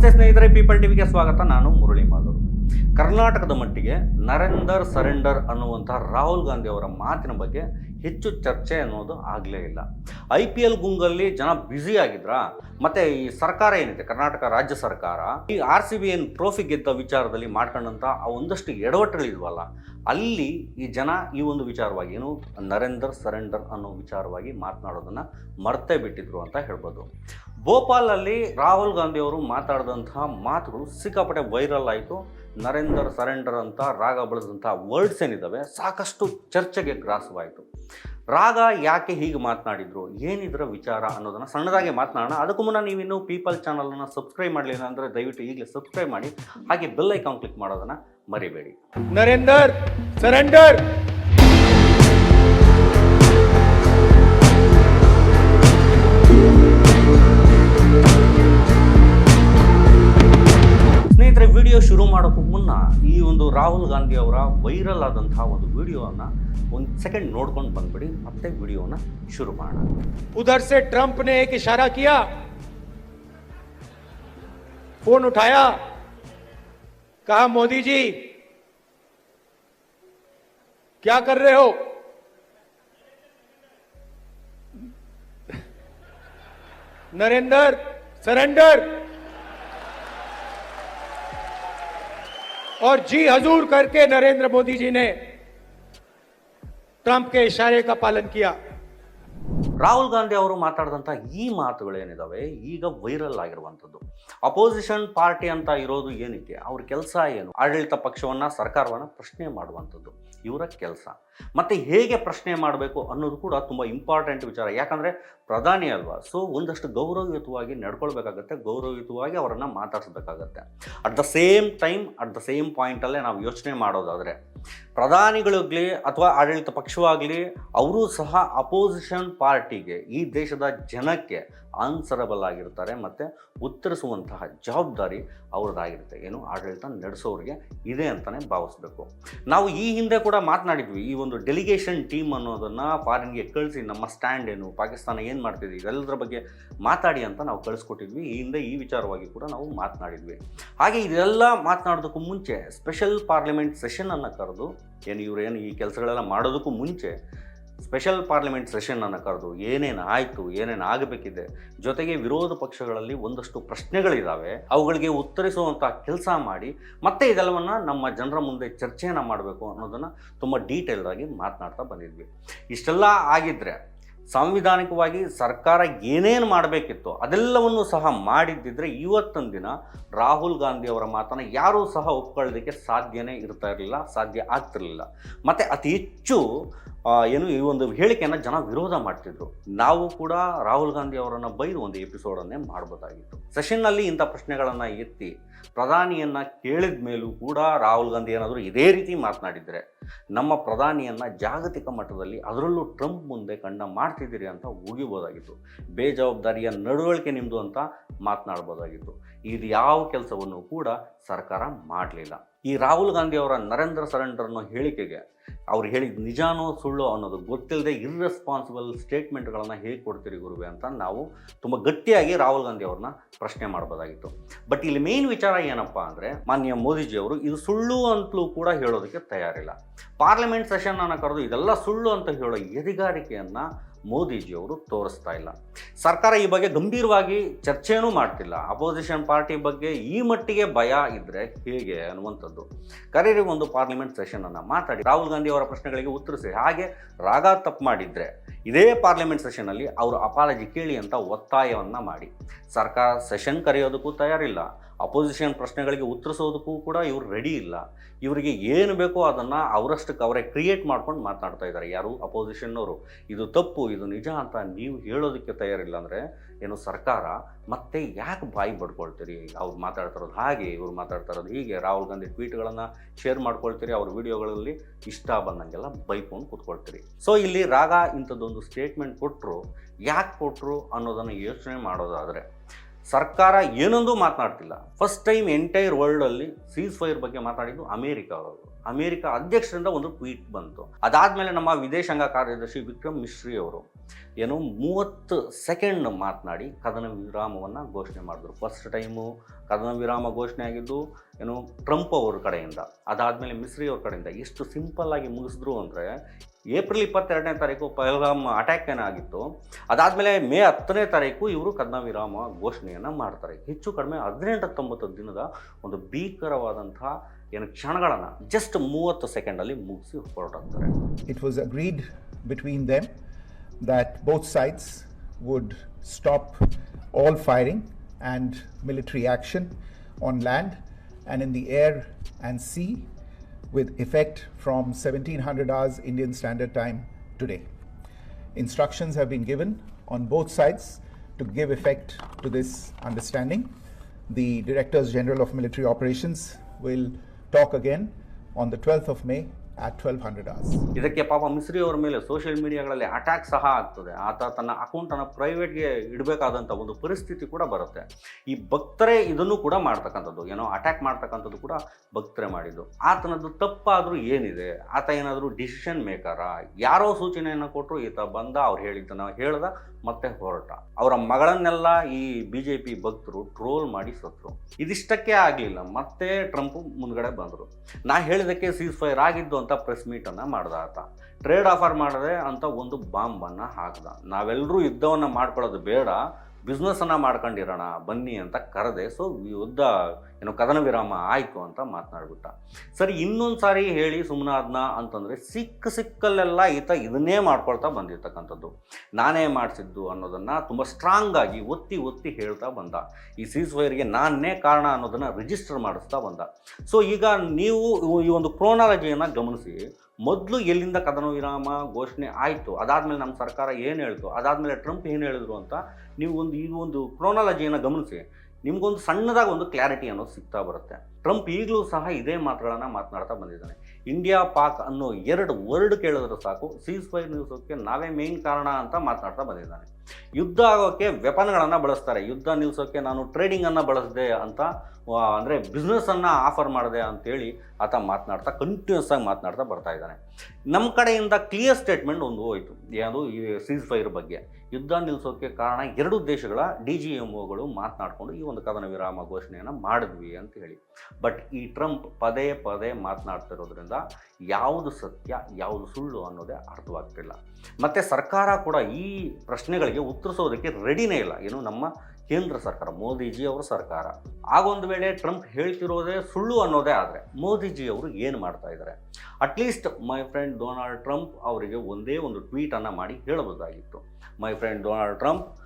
ನಮಸ್ತೆ ಸ್ನೇಹಿತರೆ ಪೀಪಲ್ ಟಿವಿಗೆ ಸ್ವಾಗತ. ನಾನು ಮುರಳಿ ಮಾಲೂರು ಕರ್ನಾಟಕದ ಮಟ್ಟಿಗೆ ನರೇಂದರ್ ಸರೆಂಡರ್ ಅನ್ನುವಂತಹ ರಾಹುಲ್ ಗಾಂಧಿ ಅವರ ಮಾತಿನ ಬಗ್ಗೆ ಹೆಚ್ಚು ಚರ್ಚೆ ಅನ್ನೋದು ಆಗಲೇ ಇಲ್ಲ. ಐ ಪಿ ಎಲ್ ಗುಂಗಲ್ಲಿ ಜನ ಬ್ಯುಸಿ ಆಗಿದ್ರ? ಮತ್ತೆ ಈ ಸರ್ಕಾರ ಏನಿದೆ? ಕರ್ನಾಟಕ ರಾಜ್ಯ ಸರ್ಕಾರ ಈ ಆರ್ ಸಿ ಬಿ ಏನು ಟ್ರೋಫಿ ಗೆದ್ದ ವಿಚಾರದಲ್ಲಿ ಮಾಡ್ಕೊಂಡಂಥ ಆ ಒಂದಷ್ಟು ಎಡವಟ್ಟುಗಳಿದ್ವಲ್ಲ ಅಲ್ಲಿ ಈ ಜನ ಈ ಒಂದು ವಿಚಾರವಾಗಿ ಏನು ನರೇಂದರ್ ಸರೆಂಡರ್ ಅನ್ನೋ ವಿಚಾರವಾಗಿ ಮಾತನಾಡೋದನ್ನ ಮರ್ತೇ ಬಿಟ್ಟಿದ್ರು ಅಂತ ಹೇಳ್ಬೋದು. ಭೋಪಾಲಲ್ಲಿ ರಾಹುಲ್ ಗಾಂಧಿ ಅವರು ಮಾತಾಡಿದಂತಹ ಮಾತುಗಳು ಸಿಕ್ಕಾಪಟ್ಟೆ ವೈರಲ್ ಆಯಿತು. ನರೇಂದರ್ ಸರೆಂಡರ್ ಅಂತ, ರಾಗ ಬಳಸಿದಂಥ ವರ್ಡ್ಸ್ ಏನಿದ್ದಾವೆ ಸಾಕಷ್ಟು ಚರ್ಚೆಗೆ ಗ್ರಾಸವಾಯಿತು. ರಾಗ ಯಾಕೆ ಹೀಗೆ ಮಾತನಾಡಿದ್ರು, ಏನಿದ್ರ ವಿಚಾರ ಅನ್ನೋದನ್ನು ಸಣ್ಣದಾಗಿ ಮಾತನಾಡೋಣ. ಅದಕ್ಕೂ ಮುನ್ನ ನೀವಿನ್ನು ಪೀಪಲ್ ಚಾನಲನ್ನು ಸಬ್ಸ್ಕ್ರೈಬ್ ಮಾಡಲಿಲ್ಲ ಅಂದರೆ ದಯವಿಟ್ಟು ಈಗಲೇ ಸಬ್ಸ್ಕ್ರೈಬ್ ಮಾಡಿ, ಹಾಗೆ ಬೆಲ್ ಐಕಾನ್ ಕ್ಲಿಕ್ ಮಾಡೋದನ್ನು ಮರಿಬೇಡಿ. ನರೇಂದರ್ ಸರೆಂಡರ್ ರಾಹುಲ್ ಗಾಂಧಿ ಅವರ ವೈರಲ್ ಆದಂತಹ ಒಂದು ವಿಡಿಯೋವನ್ನು ಒಂದು ಸೆಕೆಂಡ್ ನೋಡ್ಕೊಂಡು ಬಂದ್ಬಿಡಿ ಮತ್ತೆ ವಿಡಿಯೋನ ಶುರು ಮಾಡೋಣ उधर से ट्रंप ने एक इशारा किया फोन उठाया कहा मोदी जी क्या कर रहे हो नरेंद्र सरेंडर और जी हजूर करके नरेंद्र मोदी जी ने ट्रंप के इशारे का पालन किया ರಾಹುಲ್ ಗಾಂಧಿ ಅವರು ಮಾತಾಡಿದಂಥ ಈ ಮಾತುಗಳೇನಿದಾವೆ ಈಗ ವೈರಲ್ ಆಗಿರುವಂಥದ್ದು ಅಪೋಸಿಷನ್ ಪಾರ್ಟಿ ಅಂತ ಇರೋದು ಏನಕ್ಕೆ ಅವ್ರ ಕೆಲಸ ಏನು ಆಡಳಿತ ಪಕ್ಷವನ್ನ ಸರ್ಕಾರವನ್ನ ಪ್ರಶ್ನೆ ಮಾಡುವಂಥದ್ದು ಇವರ ಕೆಲಸ. ಮತ್ತು ಹೇಗೆ ಪ್ರಶ್ನೆ ಮಾಡಬೇಕು ಅನ್ನೋದು ಕೂಡ ತುಂಬ ಇಂಪಾರ್ಟೆಂಟ್ ವಿಚಾರ. ಯಾಕಂದರೆ ಪ್ರಧಾನಿ ಅಲ್ವಾ ಸೊ ಒಂದಷ್ಟು ಗೌರವಯುತವಾಗಿ ನಡ್ಕೊಳ್ಬೇಕಾಗತ್ತೆ, ಗೌರವಯುತವಾಗಿ ಅವರನ್ನು ಮಾತಾಡಿಸ್ಬೇಕಾಗತ್ತೆ. At the same time at the same ಪಾಯಿಂಟಲ್ಲೇ ನಾವು ಯೋಚನೆ ಮಾಡೋದಾದರೆ ಪ್ರಧಾನಿಗಳಾಗಲಿ ಅಥವಾ ಆಡಳಿತ ಪಕ್ಷವಾಗಲಿ, ಅವರು ಸಹ ಅಪೋಸಿಷನ್ ಪಾರ್ಟಿಗೆ ಈ ದೇಶದ ಜನಕ್ಕೆ ಆನ್ಸರಬಲ್ ಆಗಿರ್ತಾರೆ ಮತ್ತು ಉತ್ತರಿಸುವಂತಹ ಜವಾಬ್ದಾರಿ ಅವ್ರದ್ದಾಗಿರುತ್ತೆ. ಏನು ಆಡಳಿತ ನಡೆಸೋರಿಗೆ ಇದೆ ಅಂತಲೇ ಭಾವಿಸ್ಬೇಕು. ನಾವು ಈ ಹಿಂದೆ ಕೂಡ ಮಾತನಾಡಿದ್ವಿ, ಈ ಒಂದು ಡೆಲಿಗೇಷನ್ ಟೀಮ್ ಅನ್ನೋದನ್ನು ಫಾರಿನ್ಗೆ ಕಳಿಸಿ ನಮ್ಮ ಸ್ಟ್ಯಾಂಡ್ ಏನು, ಪಾಕಿಸ್ತಾನ ಏನು ಮಾಡ್ತಿದೆ ಇದೆಲ್ಲದರ ಬಗ್ಗೆ ಮಾತಾಡಿ ಅಂತ ನಾವು ಕಳಿಸ್ಕೊಟ್ಟಿದ್ವಿ. ಈ ಹಿಂದೆ ಈ ವಿಚಾರವಾಗಿ ಕೂಡ ನಾವು ಮಾತನಾಡಿದ್ವಿ. ಹಾಗೆ ಇದೆಲ್ಲ ಮಾತನಾಡೋದಕ್ಕೂ ಮುಂಚೆ ಸ್ಪೆಷಲ್ ಪಾರ್ಲಿಮೆಂಟ್ ಸೆಷನನ್ನು ಕರೆದು ಏನು ಇವರೇನು ಈ ಕೆಲಸಗಳೆಲ್ಲ ಮಾಡೋದಕ್ಕೂ ಮುಂಚೆ ಸ್ಪೆಷಲ್ ಪಾರ್ಲಿಮೆಂಟ್ ಸೆಷನನ್ನು ಕರೆದು, ಏನೇನು ಆಯಿತು, ಏನೇನು ಆಗಬೇಕಿದೆ, ಜೊತೆಗೆ ವಿರೋಧ ಪಕ್ಷಗಳಲ್ಲಿ ಒಂದಷ್ಟು ಪ್ರಶ್ನೆಗಳಿದ್ದಾವೆ ಅವುಗಳಿಗೆ ಉತ್ತರಿಸುವಂಥ ಕೆಲಸ ಮಾಡಿ, ಮತ್ತೆ ಇದೆಲ್ಲವನ್ನು ನಮ್ಮ ಜನರ ಮುಂದೆ ಚರ್ಚೆಯನ್ನು ಮಾಡಬೇಕು ಅನ್ನೋದನ್ನು ತುಂಬ ಡೀಟೇಲ್ಡಾಗಿ ಮಾತನಾಡ್ತಾ ಬಂದಿದ್ವಿ. ಇಷ್ಟೆಲ್ಲ ಆಗಿದ್ದರೆ ಸಾಂವಿಧಾನಿಕವಾಗಿ ಸರ್ಕಾರ ಏನೇನು ಮಾಡಬೇಕಿತ್ತು ಅದೆಲ್ಲವನ್ನು ಸಹ ಮಾಡಿದ್ದಿದ್ರೆ ಇವತ್ತೊಂದು ದಿನ ರಾಹುಲ್ ಗಾಂಧಿ ಅವರ ಮಾತನ್ನು ಯಾರೂ ಸಹ ಒಪ್ಕೊಳ್ಳೋದಕ್ಕೆ ಸಾಧ್ಯನೇ ಇರ್ತಾ ಇರಲಿಲ್ಲ, ಸಾಧ್ಯ ಆಗ್ತಿರಲಿಲ್ಲ. ಮತ್ತು ಅತಿ ಹೆಚ್ಚು ಏನು ಈ ಒಂದು ಹೇಳಿಕೆಯನ್ನು ಜನ ವಿರೋಧ ಮಾಡ್ತಿದ್ರು. ನಾವು ಕೂಡ ರಾಹುಲ್ ಗಾಂಧಿ ಅವರನ್ನು ಬೈದು ಒಂದು ಎಪಿಸೋಡನ್ನೇ ಮಾಡ್ಬೋದಾಗಿತ್ತು. ಸೆಷನ್ನಲ್ಲಿ ಇಂಥ ಪ್ರಶ್ನೆಗಳನ್ನು ಎತ್ತಿ ಪ್ರಧಾನಿಯನ್ನು ಕೇಳಿದ ಮೇಲೂ ಕೂಡ ರಾಹುಲ್ ಗಾಂಧಿ ಏನಾದರೂ ಇದೇ ರೀತಿ ಮಾತನಾಡಿದರೆ, ನಮ್ಮ ಪ್ರಧಾನಿಯನ್ನು ಜಾಗತಿಕ ಮಟ್ಟದಲ್ಲಿ ಅದರಲ್ಲೂ ಟ್ರಂಪ್ ಮುಂದೆ ಕಂಡ ಮಾಡ್ತಿದ್ದೀರಿ ಅಂತ ಉಗಿಬೋದಾಗಿತ್ತು ಬೇಜವಾಬ್ದಾರಿಯ ನಡವಳಿಕೆ ನಿಮ್ಮದು ಅಂತ ಮಾತನಾಡ್ಬೋದಾಗಿತ್ತು. ಇದು ಯಾವ ಕೆಲಸವನ್ನು ಕೂಡ ಸರ್ಕಾರ ಮಾಡಲಿಲ್ಲ. ಈ ರಾಹುಲ್ ಗಾಂಧಿ ಅವರ ನರೇಂದ್ರ ಸರೆಂಡರ್ ಅನ್ನೋ ಹೇಳಿಕೆಗೆ ಅವ್ರು ಹೇಳಿದ ನಿಜಾನೋ ಸುಳ್ಳು ಅನ್ನೋದು ಗೊತ್ತಿಲ್ಲದೆ ಇರ್ರೆಸ್ಪಾನ್ಸಿಬಲ್ ಸ್ಟೇಟ್ಮೆಂಟ್ಗಳನ್ನು ಹೇಗೆ ಕೊಡ್ತೀರಿ ಗುರುವೆ ಅಂತ ನಾವು ತುಂಬ ಗಟ್ಟಿಯಾಗಿ ರಾಹುಲ್ ಗಾಂಧಿ ಅವ್ರನ್ನ ಪ್ರಶ್ನೆ ಮಾಡ್ಬೋದಾಗಿತ್ತು. ಬಟ್ ಇಲ್ಲಿ ಮೇನ್ ವಿಚಾರ ಏನಪ್ಪ ಅಂದರೆ ಮಾನ್ಯ ಮೋದಿಜಿ ಅವರು ಇದು ಸುಳ್ಳು ಅಂತಲೂ ಕೂಡ ಹೇಳೋದಕ್ಕೆ ತಯಾರಿಲ್ಲ. ಪಾರ್ಲಿಮೆಂಟ್ ಸೆಷನ್ ಅನ್ನು ಕರೆದು ಇದೆಲ್ಲ ಸುಳ್ಳು ಅಂತ ಹೇಳೋ ಎದಿಗಾರಿಕೆಯನ್ನು ಮೋದಿಜಿಯವರು ತೋರಿಸ್ತಾ ಇಲ್ಲ. ಸರ್ಕಾರ ಈ ಬಗ್ಗೆ ಗಂಭೀರವಾಗಿ ಚರ್ಚೆಯೂ ಮಾಡ್ತಿಲ್ಲ. ಅಪೋಸಿಷನ್ ಪಾರ್ಟಿ ಬಗ್ಗೆ ಈ ಮಟ್ಟಿಗೆ ಭಯ ಇದ್ದರೆ ಹೇಗೆ ಅನ್ನುವಂಥದ್ದು. ಕರೀರಿ ಒಂದು ಪಾರ್ಲಿಮೆಂಟ್ ಸೆಷನನ್ನು ಮಾತಾಡಿ, ರಾಹುಲ್ ಗಾಂಧಿ ಅವರ ಪ್ರಶ್ನೆಗಳಿಗೆ ಉತ್ತರಿಸಿ, ಹಾಗೆ ರಾಗ ತಪ್ಪು ಮಾಡಿದರೆ ಇದೇ ಪಾರ್ಲಿಮೆಂಟ್ ಸೆಷನಲ್ಲಿ ಅವರು ಅಪಾಲಜಿ ಕೇಳಿ ಅಂತ ಒತ್ತಾಯವನ್ನು ಮಾಡಿ. ಸರ್ಕಾರ ಸೆಷನ್ ಕರೆಯೋದಕ್ಕೂ ತಯಾರಿಲ್ಲ. ಅಪೋಸಿಷನ್ ಪ್ರಶ್ನೆಗಳಿಗೆ ಉತ್ತರಿಸೋದಕ್ಕೂ ಕೂಡ ಇವರು ರೆಡಿ ಇಲ್ಲ. ಇವರಿಗೆ ಏನು ಬೇಕೋ ಅದನ್ನು ಅವರಷ್ಟಕ್ಕೆ ಅವರೇ ಕ್ರಿಯೇಟ್ ಮಾಡ್ಕೊಂಡು ಮಾತನಾಡ್ತಾ ಇದ್ದಾರೆ. ಯಾರು? ಅಪೋಸಿಷನ್ನವರು ಇದು ತಪ್ಪು, ಇದು ನಿಜ ಅಂತ ನೀವು ಹೇಳೋದಕ್ಕೆ ತಯಾರಿಲ್ಲ ಅಂದರೆ ಏನು ಸರ್ಕಾರ ಮತ್ತೆ ಯಾಕೆ ಬಾಯಿ ಬಡ್ಕೊಳ್ತೀರಿ ಅವ್ರು ಮಾತಾಡ್ತಾ ಇರೋದು ಹಾಗೆ, ಇವ್ರು ಮಾತಾಡ್ತಾ ಇರೋದು ಹೀಗೆ. ರಾಹುಲ್ ಗಾಂಧಿ ಟ್ವೀಟ್ಗಳನ್ನು ಶೇರ್ ಮಾಡ್ಕೊಳ್ತೀರಿ, ಅವ್ರ ವಿಡಿಯೋಗಳಲ್ಲಿ ಇಷ್ಟ ಬಂದಂಗೆಲ್ಲ ಬೈಕೊಂಡು ಕೂತ್ಕೊಳ್ತೀರಿ. ಸೊ ಇಲ್ಲಿ ರಾಗ ಇಂಥದ್ದೊಂದು ಸ್ಟೇಟ್ಮೆಂಟ್ ಕೊಟ್ಟರು ಯಾಕೆ ಕೊಟ್ಟರು ಅನ್ನೋದನ್ನು ಯೋಚನೆ ಮಾಡೋದಾದರೆ ಸರ್ಕಾರ ಏನೊಂದು ಮಾತನಾಡ್ತಿಲ್ಲ. ಫಸ್ಟ್ ಟೈಮ್ ಎಂಟೈರ್ ವರ್ಲ್ಡಲ್ಲಿ ಸೀಸ್ ಫೈರ್ ಬಗ್ಗೆ ಮಾತಾಡಿದ್ದು ಅಮೇರಿಕ ಅವರು ಅಮೇರಿಕ ಅಧ್ಯಕ್ಷರಿಂದ ಒಂದು ಟ್ವೀಟ್ ಬಂತು. ಅದಾದಮೇಲೆ ನಮ್ಮ ವಿದೇಶಾಂಗ ಕಾರ್ಯದರ್ಶಿ ವಿಕ್ರಮ್ ಮಿಶ್ರಿ ಅವರು ಏನು ಮೂವತ್ತು ಸೆಕೆಂಡ್ ಮಾತನಾಡಿ ಕದನ ವಿರಾಮವನ್ನು ಘೋಷಣೆ ಮಾಡಿದ್ರು. ಫಸ್ಟ್ ಟೈಮು ಕದನ ವಿರಾಮ ಘೋಷಣೆ ಆಗಿದ್ದು ಏನು ಟ್ರಂಪ್ ಅವ್ರ ಕಡೆಯಿಂದ. ಅದಾದಮೇಲೆ ಮಿಸ್ರಿ ಅವ್ರ ಕಡೆಯಿಂದ. ಎಷ್ಟು ಸಿಂಪಲ್ ಆಗಿ ಮುಗಿಸಿದ್ರು ಅಂದರೆ ಏಪ್ರಿಲ್ ಇಪ್ಪತ್ತೆರಡನೇ ತಾರೀಕು ಪಹಲ್ಗಾಮ್ ಅಟ್ಯಾಕ್ ಏನಾಗಿತ್ತು ಅದಾದಮೇಲೆ ಮೇ ಹತ್ತನೇ ತಾರೀಕು ಇವರು ಕದನ ವಿರಾಮ ಘೋಷಣೆಯನ್ನು ಮಾಡ್ತಾರೆ. ಹೆಚ್ಚು ಕಡಿಮೆ ಹದಿನೆಂಟು ಹತ್ತೊಂಬತ್ತು ದಿನದ ಒಂದು ಭೀಕರವಾದಂತಹ ಏನು ಕ್ಷಣಗಳನ್ನು ಜಸ್ಟ್ ಮೂವತ್ತು ಸೆಕೆಂಡಲ್ಲಿ ಮುಗಿಸಿ ಹೊರಟಾಗ್ತಾರೆ it was agreed between them that both sides would stop all firing and military action on land and in the air and sea. With effect from 1700 hours Indian Standard Time today. Instructions have been given on both sides to give effect to this understanding. The Directors General of Military Operations will talk again on the 12th of May at 1200 hours. ಇದಕ್ಕೆ ಪಾಪ ಮಿಸ್ರಿ ಅವರ ಮೇಲೆ social ಮೀಡಿಯಾಗಳಲ್ಲಿ attack ಸಹ ಆಗ್ತದೆ. ಆತ ತನ್ನ ಅಕೌಂಟನ್ನು ಪ್ರೈವೇಟ್ಗೆ ಇಡಬೇಕಾದಂಥ ಒಂದು ಪರಿಸ್ಥಿತಿ ಕೂಡ ಬರುತ್ತೆ. ಈ ಭಕ್ತರೇ ಇದನ್ನು ಕೂಡ ಮಾಡ್ತಕ್ಕಂಥದ್ದು. ಏನೋ ಅಟ್ಯಾಕ್ ಮಾಡ್ತಕ್ಕಂಥದ್ದು ಕೂಡ ಭಕ್ತರೇ ಮಾಡಿದ್ದು. ಆತನದ್ದು ತಪ್ಪಾದರೂ ಏನಿದೆ? ಆತ ಏನಾದರೂ ಡಿಸಿಷನ್ ಮೇಕರ ಯಾರೋ ಸೂಚನೆಯನ್ನು ಕೊಟ್ಟರು ಈತ ಬಂದ, ಅವ್ರು ಹೇಳಿದ್ದನ್ನು ಹೇಳ್ದ, ಮತ್ತೆ ಹೊರಟ. ಅವರ ಮಗಳನ್ನೆಲ್ಲ ಈ ಬಿ ಜೆ ಪಿ ಭಕ್ತರು ಟ್ರೋಲ್ ಮಾಡಿ ಸತ್ರು. ಇದಿಷ್ಟಕ್ಕೆ ಆಗಲಿಲ್ಲ. ಮತ್ತೆ ಟ್ರಂಪ್ ಮುಂದ್ಗಡೆ ಬಂದರು. ನಾ ಹೇಳಿದಕ್ಕೆ ಸೀಸ್ ಫೈರ್ ಆಗಿದ್ದು ಅಂತ ಪ್ರೆಸ್ ಮೀಟನ್ನು ಮಾಡ್ದ ಆತ. ಟ್ರೇಡ್ ಆಫರ್ ಮಾಡಿದೆ ಅಂತ ಒಂದು ಬಾಂಬನ್ನು ಹಾಕ್ದ. ನಾವೆಲ್ಲರೂ ಯುದ್ಧವನ್ನು ಮಾಡ್ಕೊಳ್ಳೋದು ಬೇಡ. ಬಿಸ್ನೆಸ್ಸನ್ನು ಮಾಡ್ಕೊಂಡಿರೋಣ, ಬನ್ನಿ ಅಂತ ಕರೆದೆ. ಸೊ ಯುದ್ಧ, ಏನು ಕದನ ವಿರಾಮ ಆಯಿತು ಅಂತ ಮಾತನಾಡ್ಬಿಟ್ಟ. ಸರಿ, ಇನ್ನೊಂದು ಸಾರಿ ಹೇಳಿ ಸುಮ್ಮನಾದ್ನ ಅಂತಂದರೆ, ಸಿಕ್ಕ ಸಿಕ್ಕಲ್ಲೆಲ್ಲ ಈತ ಇದನ್ನೇ ಮಾಡ್ಕೊಳ್ತಾ ಬಂದಿರ್ತಕ್ಕಂಥದ್ದು. ನಾನೇ ಮಾಡಿಸಿದ್ದು ಅನ್ನೋದನ್ನು ತುಂಬ ಸ್ಟ್ರಾಂಗ್ ಆಗಿ ಒತ್ತಿ ಒತ್ತಿ ಹೇಳ್ತಾ ಬಂದ. ಈ ಸೀಸ್ ವೈರ್ಗೆ ನಾನೇ ಕಾರಣ ಅನ್ನೋದನ್ನು ರಿಜಿಸ್ಟರ್ ಮಾಡಿಸ್ತಾ ಬಂದ. ಸೊ ಈಗ ನೀವು ಈ ಒಂದು ಕ್ರೋನಾಲಜಿಯನ್ನು ಗಮನಿಸಿ. ಮೊದಲು ಎಲ್ಲಿಂದ ಕದನ ವಿರಾಮ ಘೋಷಣೆ ಆಯಿತು, ಅದಾದಮೇಲೆ ನಮ್ಮ ಸರ್ಕಾರ ಏನು ಹೇಳ್ತು, ಅದಾದಮೇಲೆ ಟ್ರಂಪ್ ಏನು ಹೇಳಿದ್ರು ಅಂತ ನೀವು ಒಂದು ಈ ಒಂದು ಕ್ರೋನಾಲಜಿಯನ್ನು ಗಮನಿಸಿ, ನಿಮಗೊಂದು ಸಣ್ಣದಾಗಿ ಒಂದು ಕ್ಲಾರಿಟಿ ಅನ್ನೋದು ಸಿಗ್ತಾ ಬರುತ್ತೆ. ಟ್ರಂಪ್ ಈಗಲೂ ಸಹ ಇದೇ ಮಾತುಗಳನ್ನು ಮಾತನಾಡ್ತಾ ಬಂದಿದ್ದಾನೆ. ಇಂಡಿಯಾ ಪಾಕ್ ಅನ್ನೋ ಎರಡು ವರ್ಡ್ ಕೇಳಿದ್ರೆ ಸಾಕು ಸೀಸ್ ಫೈರ್ ನಿಲ್ಲಿಸೋಕ್ಕೆ ನಾವೇ ಮೇನ್ ಕಾರಣ ಅಂತ ಮಾತನಾಡ್ತಾ ಬಂದಿದ್ದಾನೆ. ಯುದ್ಧ ಆಗೋಕ್ಕೆ ವೆಪನ್ಗಳನ್ನು ಬಳಸ್ತಾರೆ. ಯುದ್ಧ ನಿಲ್ಲಿಸೋಕ್ಕೆ ನಾನು ಟ್ರೇಡಿಂಗನ್ನು ಬಳಸಿದೆ ಅಂತ ಅಂದರೆ ಬಿಸ್ನೆಸ್ಸನ್ನು ಆಫರ್ ಮಾಡಿದೆ ಅಂತೇಳಿ ಆತ ಮಾತನಾಡ್ತಾ ಕಂಟಿನ್ಯೂಸ್ ಆಗಿ ಮಾತನಾಡ್ತಾ ಬರ್ತಾ ಇದ್ದಾನೆ. ನಮ್ಮ ಕಡೆಯಿಂದ ಕ್ಲಿಯರ್ ಸ್ಟೇಟ್ಮೆಂಟ್ ಒಂದು ಹೋಯಿತು. ಯಾವುದು? ಈ ಸೀಸ್ ಫೈರ್ ಬಗ್ಗೆ. ಯುದ್ಧ ನಿಲ್ಲಿಸೋಕ್ಕೆ ಕಾರಣ ಎರಡು ದೇಶಗಳ ಡಿ ಜಿ ಎಂ ಒಗಳು ಮಾತನಾಡಿಕೊಂಡು ಈ ಒಂದು ಕದನ ವಿರಾಮ ಘೋಷಣೆಯನ್ನು ಮಾಡಿದ್ವಿ ಅಂತ ಹೇಳಿ. ಬಟ್ ಈ ಟ್ರಂಪ್ ಪದೇ ಪದೇ ಮಾತನಾಡ್ತಿರೋದ್ರಿಂದ ಯಾವುದು ಸತ್ಯ, ಯಾವುದು ಸುಳ್ಳು ಅನ್ನೋದೇ ಅರ್ಥವಾಗ್ತಿಲ್ಲ. ಮತ್ತು ಸರ್ಕಾರ ಕೂಡ ಈ ಪ್ರಶ್ನೆಗಳಿಗೆ ಉತ್ತರಿಸೋದಕ್ಕೆ ರೆಡಿನೇ ಇಲ್ಲ. ಏನು ನಮ್ಮ ಕೇಂದ್ರ ಸರ್ಕಾರ ಮೋದಿಜಿ ಅವರ ಸರ್ಕಾರ. ಆಗೊಂದು ವೇಳೆ ಟ್ರಂಪ್ ಹೇಳ್ತಿರೋದೇ ಸುಳ್ಳು ಅನ್ನೋದೇ ಆದರೆ ಮೋದಿಜಿ ಅವರು ಏನು ಮಾಡ್ತಾ ಇದ್ದಾರೆ? At least my friend Donald Trump ಅವರಿಗೆ ಒಂದೇ ಒಂದು ಟ್ವೀಟನ್ನು ಮಾಡಿ ಹೇಳಬಹುದಾಗಿತ್ತು. ಮೈ ಫ್ರೆಂಡ್ ಡೊನಾಲ್ಡ್ ಟ್ರಂಪ್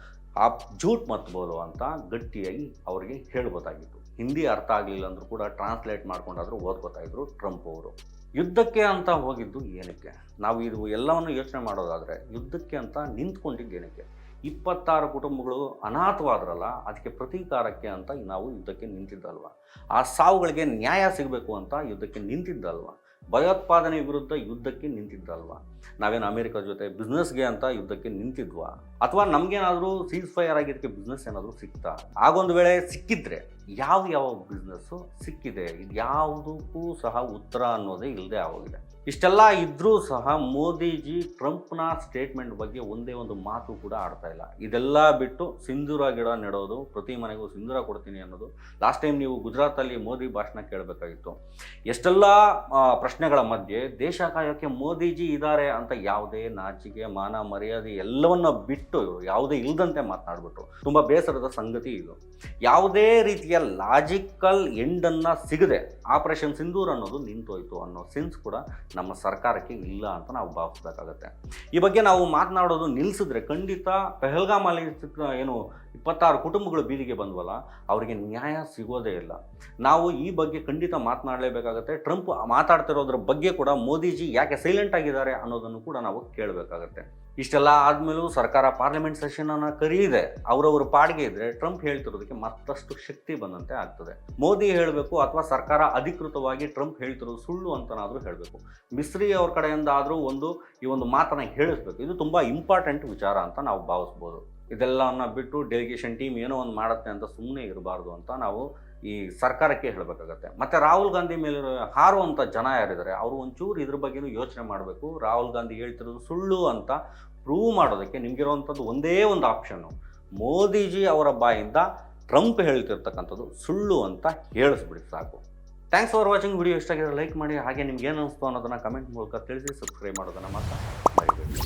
ಆಪ್ ಜೂಟ್ ಮತ್ಬೋದು ಅಂತ ಗಟ್ಟಿಯಾಗಿ ಅವರಿಗೆ ಹೇಳ್ಬೋದಾಗಿತ್ತು. ಹಿಂದಿ ಅರ್ಥ ಆಗಲಿಲ್ಲ ಅಂದರೂ ಕೂಡ ಟ್ರಾನ್ಸ್ಲೇಟ್ ಮಾಡ್ಕೊಂಡಾದರೂ ಓದ್ಕೋತಾ ಇದ್ರು ಟ್ರಂಪ್ ಅವರು. ಯುದ್ಧಕ್ಕೆ ಅಂತ ಹೋಗಿದ್ದು ಏನಕ್ಕೆ? ನಾವು ಇದು ಎಲ್ಲವನ್ನು ಯೋಚನೆ ಮಾಡೋದಾದರೆ ಯುದ್ಧಕ್ಕೆ ಅಂತ ನಿಂತ್ಕೊಂಡಿದ್ದು ಏನಕ್ಕೆ? ಇಪ್ಪತ್ತಾರು ಕುಟುಂಬಗಳು ಅನಾಥವಾದ್ರಲ್ಲ, ಅದಕ್ಕೆ ಪ್ರತೀಕಾರಕ್ಕೆ ಅಂತ ನಾವು ಯುದ್ಧಕ್ಕೆ ನಿಂತಿದ್ದಲ್ವ? ಆ ಸಾವುಗಳಿಗೆ ನ್ಯಾಯ ಸಿಗಬೇಕು ಅಂತ ಯುದ್ಧಕ್ಕೆ ನಿಂತಿದ್ದಲ್ವ? ಭಯೋತ್ಪಾದನೆ ವಿರುದ್ಧ ಯುದ್ಧಕ್ಕೆ ನಿಂತಿದ್ದಲ್ವ? ನಾವೇನು ಅಮೆರಿಕ ಜೊತೆ ಬಿಸ್ನೆಸ್ಗೆ ಅಂತ ಯುದ್ಧಕ್ಕೆ ನಿಂತಿದ್ವಾ? ಅಥವಾ ನಮಗೇನಾದರೂ ಸೀಸ್ ಫೈರ್ ಆಗಿದ್ದಕ್ಕೆ ಬಿಸ್ನೆಸ್ ಏನಾದರೂ ಸಿಕ್ತಾ? ಆಗೊಂದು ವೇಳೆ ಸಿಕ್ಕಿದ್ರೆ ಯಾವ ಯಾವ ಬಿಸ್ನೆಸ್ಸು ಸಿಕ್ಕಿದೆ? ಇದು ಯಾವುದಕ್ಕೂ ಸಹ ಉತ್ತರ ಅನ್ನೋದೇ ಇಲ್ಲದೆ ಆಗೋಗಿದೆ. ಇಷ್ಟೆಲ್ಲ ಇದ್ದರೂ ಸಹ ಮೋದಿಜಿ ಟ್ರಂಪ್ನ ಸ್ಟೇಟ್ಮೆಂಟ್ ಬಗ್ಗೆ ಒಂದೇ ಒಂದು ಮಾತು ಕೂಡ ಆಡ್ತಾ ಇಲ್ಲ. ಇದೆಲ್ಲ ಬಿಟ್ಟು ಸಿಂಧೂರ ಗಿಡ ನೆಡೋದು, ಪ್ರತಿ ಮನೆಗೂ ಸಿಂಧೂರ ಕೊಡ್ತೀನಿ ಅನ್ನೋದು. ಲಾಸ್ಟ್ ಟೈಮ್ ನೀವು ಗುಜರಾತಲ್ಲಿ ಮೋದಿ ಭಾಷಣ ಕೇಳಬೇಕಾಗಿತ್ತು. ಎಷ್ಟೆಲ್ಲ ಪ್ರಶ್ನೆಗಳ ಮಧ್ಯೆ ದೇಶ ಕಾಯೋಕ್ಕೆ ಮೋದಿಜಿ ಇದ್ದಾರೆ ಅಂತ ಯಾವುದೇ ನಾಚಿಕೆ, ಮಾನ, ಮರ್ಯಾದೆ ಎಲ್ಲವನ್ನ ಬಿಟ್ಟು ಯಾವುದೇ ಇಲ್ಲದಂತೆ ಮಾತನಾಡ್ಬಿಟ್ರು. ತುಂಬ ಬೇಸರದ ಸಂಗತಿ ಇದು. ಯಾವುದೇ ರೀತಿಯ ಲಾಜಿಕಲ್ ಎಂಡನ್ನು ಸಿಗದೆ ಆಪರೇಷನ್ ಸಿಂಧೂರ್ ಅನ್ನೋದು ನಿಂತೋಯ್ತು ಅನ್ನೋ ಸೆನ್ಸ್ ಕೂಡ ನಮ್ಮ ಸರ್ಕಾರಕ್ಕೆ ಇಲ್ಲ ಅಂತ ನಾವು ಭಾವಿಸ್ಬೇಕಾಗತ್ತೆ. ಈ ಬಗ್ಗೆ ನಾವು ಮಾತನಾಡೋದು ನಿಲ್ಲಿಸಿದ್ರೆ ಖಂಡಿತ ಪೆಹಲ್ಗಾಮಲ್ಲಿ ಏನು ಇಪ್ಪತ್ತಾರು ಕುಟುಂಬಗಳು ಬೀದಿಗೆ ಬಂದ್ವಲ್ಲ, ಅವರಿಗೆ ನ್ಯಾಯ ಸಿಗೋದೇ ಇಲ್ಲ. ನಾವು ಈ ಬಗ್ಗೆ ಖಂಡಿತ ಮಾತನಾಡಲೇಬೇಕಾಗತ್ತೆ. ಟ್ರಂಪ್ ಮಾತಾಡ್ತಿರೋದ್ರ ಬಗ್ಗೆ ಕೂಡ ಮೋದಿಜಿ ಯಾಕೆ ಸೈಲೆಂಟ್ ಆಗಿದ್ದಾರೆ ಅನ್ನೋದನ್ನು ಕೂಡ ನಾವು ಕೇಳಬೇಕಾಗತ್ತೆ. ಇಷ್ಟೆಲ್ಲ ಆದಮೇಲೂ ಸರ್ಕಾರ ಪಾರ್ಲಿಮೆಂಟ್ ಸೆಷನನ್ನು ಕರೀದೆ, ಅವರವ್ರ ಪಾಡಿಗೆ ಇದ್ದರೆ ಟ್ರಂಪ್ ಹೇಳ್ತಿರೋದಕ್ಕೆ ಮತ್ತಷ್ಟು ಶಕ್ತಿ ಬಂದಂತೆ ಆಗ್ತದೆ. ಮೋದಿ ಹೇಳಬೇಕು ಅಥವಾ ಸರ್ಕಾರ ಅಧಿಕೃತವಾಗಿ ಟ್ರಂಪ್ ಹೇಳ್ತಿರೋದು ಸುಳ್ಳು ಅಂತನಾದರೂ ಹೇಳಬೇಕು. ಮಿಸ್ರಿ ಅವ್ರ ಕಡೆಯಿಂದ ಆದರೂ ಒಂದು ಈ ಒಂದು ಮಾತನ್ನು ಹೇಳಿಸ್ಬೇಕು. ಇದು ತುಂಬ ಇಂಪಾರ್ಟೆಂಟ್ ವಿಚಾರ ಅಂತ ನಾವು ಭಾವಿಸ್ಬೋದು. ಇದೆಲ್ಲವನ್ನ ಬಿಟ್ಟು ಡೆಲಿಗೇಷನ್ ಟೀಮ್ ಏನೋ ಒಂದು ಮಾಡುತ್ತೆ ಅಂತ ಸುಮ್ಮನೆ ಇರಬಾರ್ದು ಅಂತ ನಾವು ಈ ಸರ್ಕಾರಕ್ಕೆ ಹೇಳಬೇಕಾಗತ್ತೆ. ಮತ್ತು ರಾಹುಲ್ ಗಾಂಧಿ ಮೇಲೆ ಹಾರುವಂಥ ಜನ ಯಾರಿದ್ದಾರೆ, ಅವರು ಒಂಚೂರು ಇದ್ರ ಬಗ್ಗೆನೂ ಯೋಚನೆ ಮಾಡಬೇಕು. ರಾಹುಲ್ ಗಾಂಧಿ ಹೇಳ್ತಿರೋದು ಸುಳ್ಳು ಅಂತ ಪ್ರೂವ್ ಮಾಡೋದಕ್ಕೆ ನಿಮಗಿರುವಂಥದ್ದು ಒಂದೇ ಒಂದು ಆಪ್ಷನ್ನು ಮೋದಿಜಿ ಅವರ ಬಾಯಿಂದ ಟ್ರಂಪ್ ಹೇಳ್ತಿರ್ತಕ್ಕಂಥದ್ದು ಸುಳ್ಳು ಅಂತ ಹೇಳಿಸ್ಬಿಡಿ ಸಾಕು. ಥ್ಯಾಂಕ್ಸ್ ಫಾರ್ ವಾಚಿಂಗ್ ವಿಡಿಯೋ ಇಷ್ಟ ಆಗಿದ್ರೆ ಲೈಕ್ ಮಾಡಿ. ಹಾಗೆ ನಿಮ್ಗೆ ಏನು ಅನಿಸ್ತು ಅನ್ನೋದನ್ನು ಕಮೆಂಟ್ ಮೂಲಕ ತಿಳಿಸಿ ಸಬ್ಸ್ಕ್ರೈಬ್ ಮಾಡೋದನ್ನು ಮಾತ್ರ ಮರಿಬೇಡಿ.